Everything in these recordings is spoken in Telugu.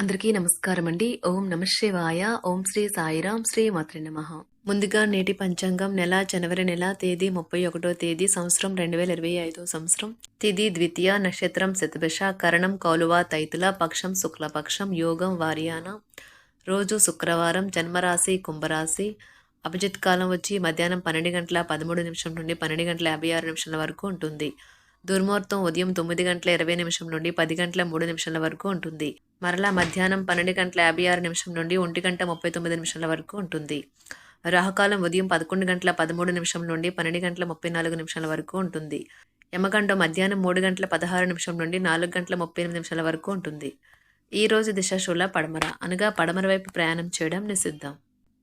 అందరికీ నమస్కారం అండి ఓం నమశివాయ ఓం శ్రీ సాయిరాం. శ్రీ మాత్రి నమ. ముందుగా నేటి పంచాంగం నెల జనవరి నెల తేదీ ముప్పై ఒకటో తేదీ సంవత్సరం రెండు వేల ఇరవై ఐదో సంవత్సరం. తిది ద్వితీయ నక్షత్రం శతభిష కరణం కౌలువ తైతుల పక్షం శుక్లపక్షం యోగం వారియాన. రోజు శుక్రవారం జన్మరాశి కుంభరాశి. అభిజిత్ కాలం వచ్చి మధ్యాహ్నం పన్నెండు గంటల పదమూడు నిమిషం నుండి పన్నెండు గంటల యాభై ఆరు నిమిషాల వరకు ఉంటుంది. దుర్ముహూర్తం ఉదయం తొమ్మిది గంటల ఇరవై నిమిషం నుండి పది గంటల మూడు నిమిషాల వరకు ఉంటుంది. మరలా మధ్యాహ్నం పన్నెండు గంటల యాభై ఆరు నిమిషం నుండి ఒంటి గంట ముప్పై తొమ్మిది నిమిషాల వరకు ఉంటుంది. రాహుకాలం ఉదయం పదకొండు గంటల పదమూడు నిమిషం నుండి పన్నెండు గంటల ముప్పై నాలుగు నిమిషాల వరకు ఉంటుంది. యమగండం మధ్యాహ్నం మూడు గంటల పదహారు నిమిషం నుండి నాలుగు గంటల ముప్పై ఎనిమిది నిమిషాల వరకు ఉంటుంది. ఈ రోజు దిశాశూల పడమర అనగా పడమర వైపు ప్రయాణం చేయడం నిషిద్ధం.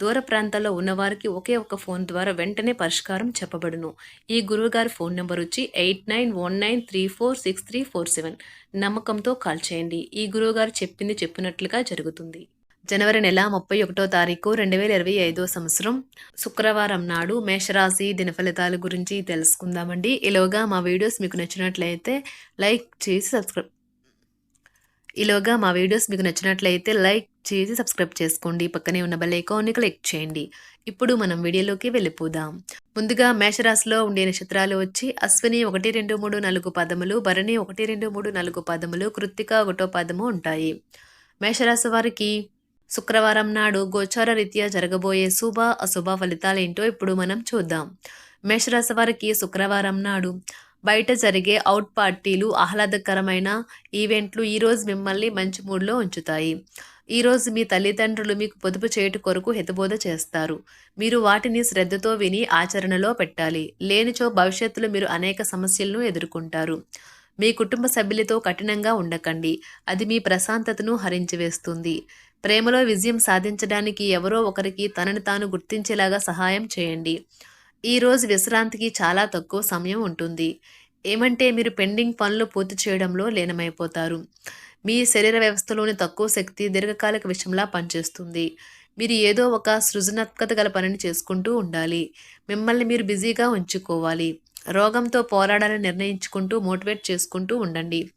దూర ప్రాంతాల్లో ఉన్నవారికి ఒకే ఒక ఫోన్ ద్వారా వెంటనే పరిష్కారం చెప్పబడును. ఈ గురువుగారి ఫోన్ నెంబర్ వచ్చి eight nine one nine three four six three four seven. నమ్మకంతో కాల్ చేయండి. ఈ గురువుగారు చెప్పింది చెప్పినట్లుగా జరుగుతుంది. జనవరి నెల ముప్పై ఒకటో తారీఖు రెండు వేల ఇరవై ఐదో సంవత్సరం శుక్రవారం నాడు మేషరాశి దినఫలితాల గురించి తెలుసుకుందామండి. ఇలాగా మా వీడియోస్ మీకు నచ్చినట్లయితే లైక్ చేసి సబ్స్క్రైబ్ ఈలోగా మా వీడియోస్ మీకు నచ్చినట్లయితే లైక్ చేసి సబ్స్క్రైబ్ చేసుకోండి. పక్కనే ఉన్న బెల్ ఐకాన్ని క్లిక్ చేయండి. ఇప్పుడు మనం వీడియోలోకి వెళ్ళిపోదాం. ముందుగా మేషరాశిలో ఉండే నక్షత్రాలు వచ్చి అశ్విని ఒకటి రెండు మూడు నాలుగు పదములు భరణి ఒకటి రెండు మూడు నాలుగు పదములు కృత్తిక ఒకటో పదము ఉంటాయి. మేషరాశి వారికి శుక్రవారం నాడు గోచార రీత్యా జరగబోయే శుభ అశుభ ఫలితాలేంటో ఇప్పుడు మనం చూద్దాం. మేషరాశి వారికి శుక్రవారం నాడు బయట జరిగే అవుట్ పార్టీలు ఆహ్లాదకరమైన ఈవెంట్లు ఈరోజు మిమ్మల్ని మంచి మూడ్లో ఉంచుతాయి. ఈరోజు మీ తల్లిదండ్రులు మీకు పొదుపు చేయుట కొరకు హితబోధ చేస్తారు. మీరు వాటిని శ్రద్ధతో విని ఆచరణలో పెట్టాలి. లేనిచో భవిష్యత్తులో మీరు అనేక సమస్యలను ఎదుర్కొంటారు. మీ కుటుంబ సభ్యులతో కఠినంగా ఉండకండి. అది మీ ప్రశాంతతను హరించివేస్తుంది. ప్రేమలో విజయం సాధించడానికి ఎవరో ఒకరికి తనని తాను గుర్తించేలాగా సహాయం చేయండి. ఈరోజు విశ్రాంతికి చాలా తక్కువ సమయం ఉంటుంది. ఏమంటే మీరు పెండింగ్ పనులు పూర్తి చేయడంలో లీనమైపోతారు. మీ శరీర వ్యవస్థలోని తక్కువ శక్తి దీర్ఘకాలిక విషయంలా పనిచేస్తుంది. మీరు ఏదో ఒక సృజనాత్మకత గల పనిని చేసుకుంటూ ఉండాలి. మిమ్మల్ని మీరు బిజీగా ఉంచుకోవాలి. రోగంతో పోరాడాలని నిర్ణయించుకుంటూ మోటివేట్ చేసుకుంటూ ఉండండి.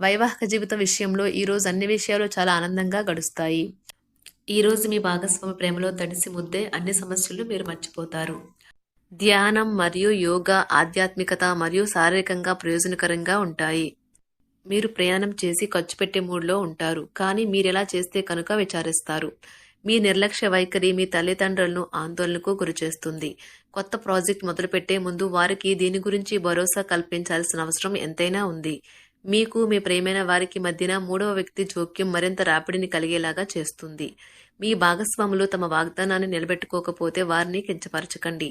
వైవాహిక జీవిత విషయంలో ఈరోజు అన్ని విషయాలు చాలా ఆనందంగా గడుస్తాయి. ఈరోజు మీ భాగస్వామి ప్రేమలో తడిసి ముద్దే అన్ని సమస్యలు మీరు మర్చిపోతారు. ధ్యానం మరియు యోగా ఆధ్యాత్మికత మరియు శారీరకంగా ప్రయోజనకరంగా ఉంటాయి. మీరు ప్రయాణం చేసి ఖర్చు పెట్టే మూడ్లో ఉంటారు కానీ మీరెలా చేస్తే కనుక విచారిస్తారు. మీ నిర్లక్ష్య వైఖరి మీ తల్లిదండ్రులను ఆందోళనకు గురిచేస్తుంది. కొత్త ప్రాజెక్ట్ మొదలుపెట్టే ముందు వారికి దీని గురించి భరోసా కల్పించాల్సిన అవసరం ఎంతైనా ఉంది. మీకు మీ ప్రేమైన వారికి మధ్యన మూడవ వ్యక్తి జోక్యం మరింత రాపిడిని కలిగేలాగా చేస్తుంది. మీ భాగస్వాములు తమ వాగ్దానాన్ని నిలబెట్టుకోకపోతే వారిని కించపరచకండి.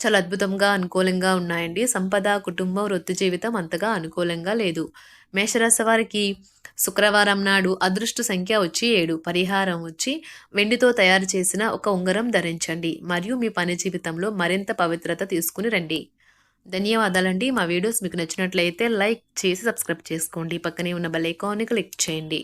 చాలా అద్భుతంగా అనుకూలంగా ఉన్నాయండి. సంపద కుటుంబం వృత్తి జీవితం అంతగా అనుకూలంగా లేదు. మేషరాశి వారికి శుక్రవారం నాడు అదృష్ట సంఖ్య వచ్చి ఏడు. పరిహారం వచ్చి వెండితో తయారు చేసిన ఒక ఉంగరం ధరించండి. మరియు మీ పని జీవితంలో మరింత పవిత్రత తీసుకుని రండి. ధన్యవాదాలండి. మా వీడియోస్ మీకు నచ్చినట్లయితే లైక్ చేసి సబ్స్క్రైబ్ చేసుకోండి. పక్కనే ఉన్న బెల్ ఐకాన్ని క్లిక్ చేయండి.